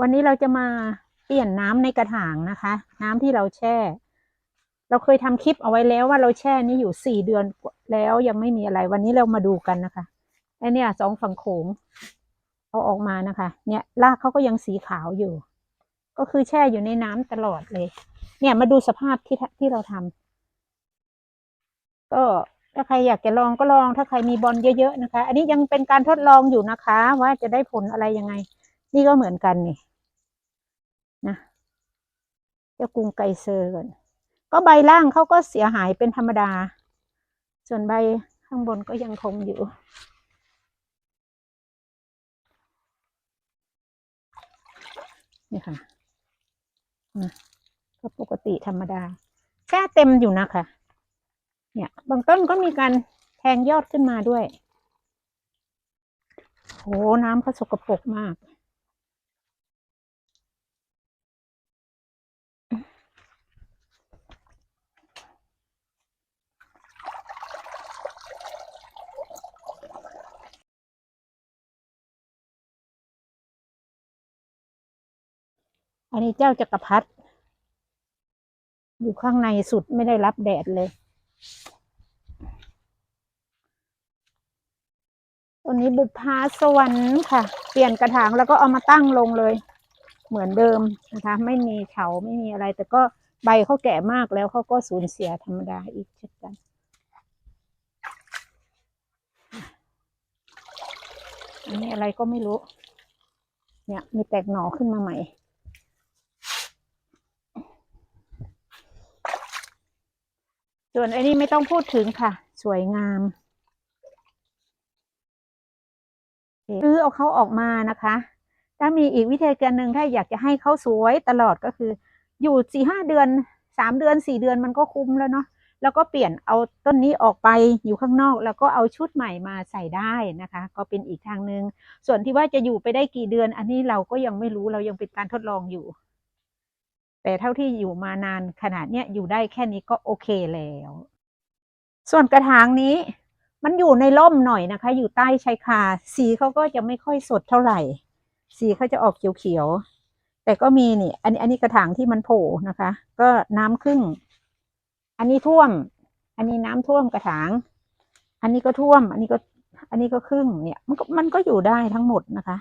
วันนี้เราจะมาเปลี่ยนน้ำในกระถางนะคะ น้ำที่เราแช่ เราเคยทำคลิปเอาไว้แล้วว่าเราแช่นี้อยู่สี่เดือนแล้วยังไม่มีอะไร วันนี้เรามาดูกันนะคะไอเนี่ยสองฝั่งโขงเอาออกมานะคะ เนี่ยรากเขาก็ยังสีขาวอยู่ ก็คือแช่อยู่ในน้ำตลอดเลย เนี่ยมาดูสภาพที่ที่เราทำก็ถ้าใครอยากจะลองก็ลองถ้าใครมีบอลเยอะๆนะคะ อันนี้ยังเป็นการทดลองอยู่นะคะ ว่าจะได้ผลอะไรยังไง นี่ก็เหมือนกันนี่นะเจ้ากรุงไกเซอร์ก่อนก็ใบล่างเขาก็เสียหายเป็นธรรมดา ส่วนใบข้างบนก็ยังคงอยู่นี่ค่ะก็ปกติธรรมดาแค่เต็มอยู่นะคะ เนี่ย บางต้นก็มีการแทงยอดขึ้นมาด้วย โห น้ำเขาสกปรกมาก อันนี้เจ้าจักรพรรดิอยู่ข้างในสุดไม่ได้รับแดดเลยตัวนี้บุพภาสวรรค์ค่ะ เปลี่ยนกระถางแล้วก็เอามาตั้งลงเลย เหมือนเดิมนะคะ ไม่มีเฉาไม่มีอะไร แต่ก็ใบเขาแก่มากแล้วเขาก็สูญเสียธรรมดาอีกเช่นกันอันนี้อะไรก็ไม่รู้ เนี่ยมีแตกหน่อขึ้นมาใหม่ ส่วนอันนี้ไม่ต้องพูดถึงค่ะ สวยงามซื้อเอาเขาออกมานะคะ ถ้ามีอีกวิธีการหนึ่งถ้าอยากจะให้เขาสวยตลอดก็คือ อยู่สี่ห้าเดือนสามเดือนสี่เดือนมันก็คุ้มแล้วเนาะแล้วก็เปลี่ยนเอาต้นนี้ออกไปอยู่ข้างนอก แล้วก็เอาชุดใหม่มาใส่ได้นะคะ ก็เป็นอีกทางหนึ่งส่วนที่ว่าจะอยู่ไปได้กี่เดือน อันนี้เราก็ยังไม่รู้เรายังเป็นการทดลองอยู่ แต่เท่าที่อยู่มานานขนาดเนี้ยอยู่ได้แค่นี้ก็โอเคแล้ว ส่วนกระถางนี้มันอยู่ในร่มหน่อยนะคะ อยู่ใต้ชายคา สีเขาก็จะไม่ค่อยสดเท่าไหร่ สีเขาจะออกเขียวๆแต่ก็มีนี่ อันนี้อันนี้กระถางที่มันโผล่นะคะ ก็น้ำครึ่งอันนี้ท่วม อันนี้น้ำท่วมกระถาง อันนี้ก็ท่วม อันนี้ก็ อันนี้ก็ครึ่งเนี่ย มันก็มันก็อยู่ได้ทั้งหมดนะคะ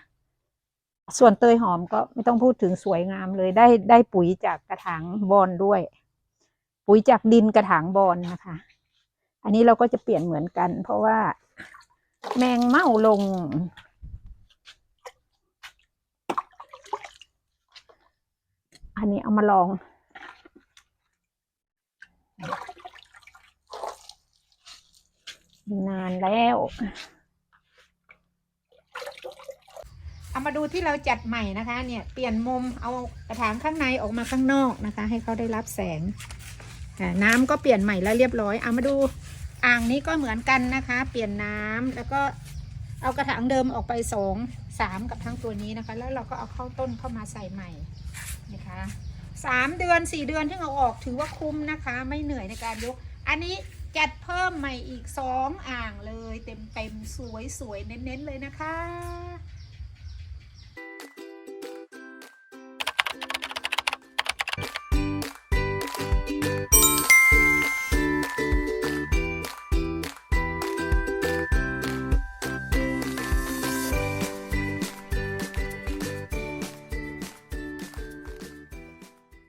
ส่วนเตยหอมก็ไม่ต้องพูดถึงสวยงามเลยได้ได้ปุ๋ยจากกระถางบอนด้วย ปุ๋ยจากดินกระถางบอนนะคะ อันนี้เราก็จะเปลี่ยนเหมือนกัน เพราะว่าแมงเม่าลง อันนี้เอามาลอง นานแล้ว เอามาดูที่เราจัดใหม่นะคะ เนี่ยเปลี่ยนมุมเอากระถางข้างในออกมาข้างนอกนะคะ ให้เขาได้รับแสงน้ำก็เปลี่ยนใหม่แล้วเรียบร้อยเอามาดูอ่างนี้ก็เหมือนกันนะคะ เปลี่ยนน้ำแล้วก็เอากระถางเดิมออกไปสองสามกับทั้งตัวนี้นะคะ แล้วเราก็เอาเข้าต้นเข้ามาใส่ใหม่นะคะสามเดือนสี่เดือนที่เอาออกถือว่าคุ้มนะคะ ไม่เหนื่อยในการยก อันนี้จัดเพิ่มใหม่อีกสองอ่างเลย เต็มเต็มๆสวยสวยๆเน้นๆเลยนะคะ